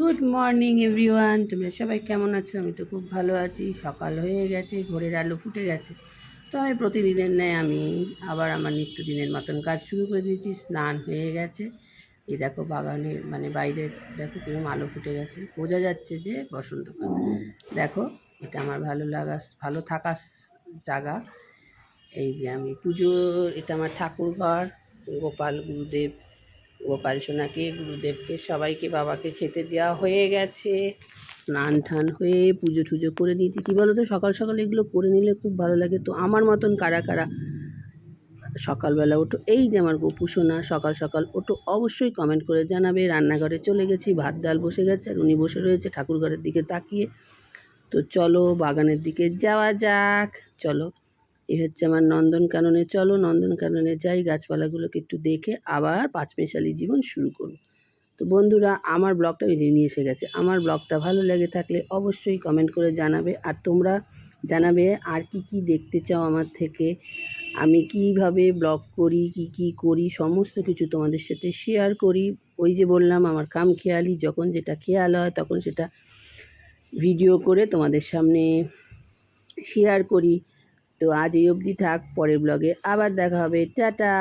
Good morning everyone তোমরা সবাই কেমন আছো? আমি তো খুব ভালো আছি। সকাল হয়ে গেছে, ভোরের আলো ফুটে গেছে। তো আমি প্রতিদিনের ন্যায় আমি আবার আমার নিত্যদিনের মতন কাজ শুরু করে দিয়েছি। স্নান হয়ে গেছে। এই দেখো বাগানের মানে বাইরের দেখো কীরকম আলো ফুটে গেছে। বোঝা যাচ্ছে যে বসন্তকাল দেখো, এটা আমার ভালো লাগা, ভালো থাকার জায়গা এই যে আমি পুজো, এটা আমার ঠাকুর ঘর গোপাল, গুরুদেব গোপাল সোনাকে, গুরুদেবকে, সবাইকে বাবাকে খেতে দেওয়া হয়ে গেছে। স্নান টান হয়ে পুজো টুজো করে নিয়েছি। কী বলো তো সকাল সকাল এগুলো করে নিলে খুব ভালো লাগে। তো আমার মতন কারা কারা সকালবেলা ওঠো, এই যে আমার গপু সোনা, সকাল সকাল ওঠো, অবশ্যই কমেন্ট করে জানাবে। রান্নাঘরে চলে গেছি, ভাত ডাল বসে গেছে, আর উনি বসে রয়েছে ঠাকুর ঘরের দিকে তাকিয়ে। তো চলো বাগানের দিকে যাওয়া যাক। চলো। এই হচ্ছে আমার নন্দনকাননে চলো নন্দনকাননে যাই, গাছপালাগুলোকে একটু দেখে আবার পাঁচমেশালি জীবন শুরু করব। তো বন্ধুরা, আমার ব্লগটা নিয়ে এসে গেছে। আমার ব্লগটা ভালো লেগে থাকলে অবশ্যই কমেন্ট করে জানাবে। আর তোমরা জানাবে আর কি কি দেখতে চাও আমার থেকে? আমি কীভাবে ব্লগ করি, কি কি করি, সমস্ত কিছু তোমাদের সাথে শেয়ার করি। ওই যে বললাম, আমার কাম খেয়ালি, যখন যেটা খেয়াল হয় তখন সেটা ভিডিও করে তোমাদের সামনে শেয়ার করি। তো আজ এই অবধি থাক পরের ব্লগে আবার দেখা হবে। টাটা!